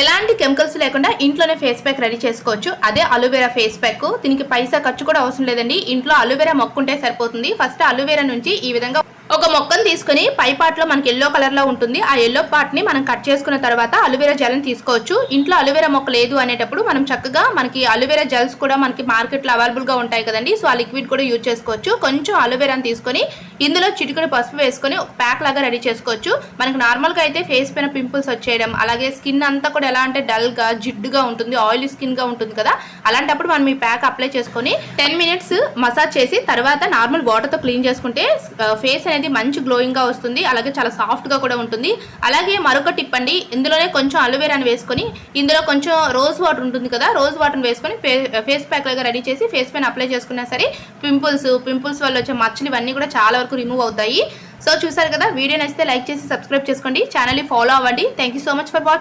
ఎలాంటి కెమికల్స్ లేకుండా ఇంట్లోనే ఫేస్ ప్యాక్ రెడీ చేసుకోవచ్చు. అదే అలోవెరా ఫేస్ ప్యాక్ దీనికి పైసా ఖర్చు కూడా అవసరం లేదండి. ఇంట్లో అలోవెరా మొక్కుంటే సరిపోతుంది. ఫస్ట్ అలోవెరా నుంచి ఈ విధంగా ఒక మొక్కను తీసుకొని పై పార్ట్లో మనకి ఎల్లో కలర్లో ఉంటుంది. ఆ ఎల్లో పార్ట్ని మనం కట్ చేసుకున్న తర్వాత అలోవెరా జెల్ తీసుకోవచ్చు. ఇంట్లో అలువేరా మొక్క లేదు అనేటప్పుడు మనం చక్కగా మనకి అలోవెరా జెల్స్ కూడా మనకి మార్కెట్లో అవైలబుల్గా ఉంటాయి కదండి. సో ఆ లిక్విడ్ కూడా యూజ్ చేసుకోవచ్చు. కొంచెం అలువేరాని తీసుకొని ఇందులో చిటుకుని పసుపు వేసుకొని ఒక ప్యాక్ లాగా రెడీ చేసుకోవచ్చు. మనకి నార్మల్గా అయితే ఫేస్ పైన పింపుల్స్ వచ్చేయడం అలాగే స్కిన్ అంతా కూడా ఎలా అంటే డల్గా జిడ్డుగా ఉంటుంది ఆయిల్ స్కిన్గా ఉంటుంది కదా. అలాంటప్పుడు మనం ఈ ప్యాక్ అప్లై చేసుకొని టెన్ మినిట్స్ మసాజ్ చేసి తర్వాత నార్మల్ వాటర్తో క్లీన్ చేసుకుంటే ఫేస్ అనేది మంచి గ్లోయింగ్గా వస్తుంది. అలాగే చాలా సాఫ్ట్గా కూడా ఉంటుంది. అలాగే మరొక టిప్ అండి. ఇందులోనే కొంచెం అలోవేరాని వేసుకొని ఇందులో కొంచెం రోజ్ వాటర్ ఉంటుంది కదా రోజ్ వాటర్ వేసుకొని ఫేస్ ప్యాక్ లాగా రెడీ చేసి ఫేస్ పైన అప్లై చేసుకున్నా సరే పింపుల్స్ పింపుల్స్ వల్ల వచ్చే మచ్చలు ఇవన్నీ కూడా చాలా వరకు రిమూవ్ అవుతాయి. సో చూసారు కదా వీడియో నచ్చితే లైక్ చేసి సబ్స్క్రైబ్ చేసుకోండి. ఛానల్ ఫాలో అవ్వండి. Thank you so much for watching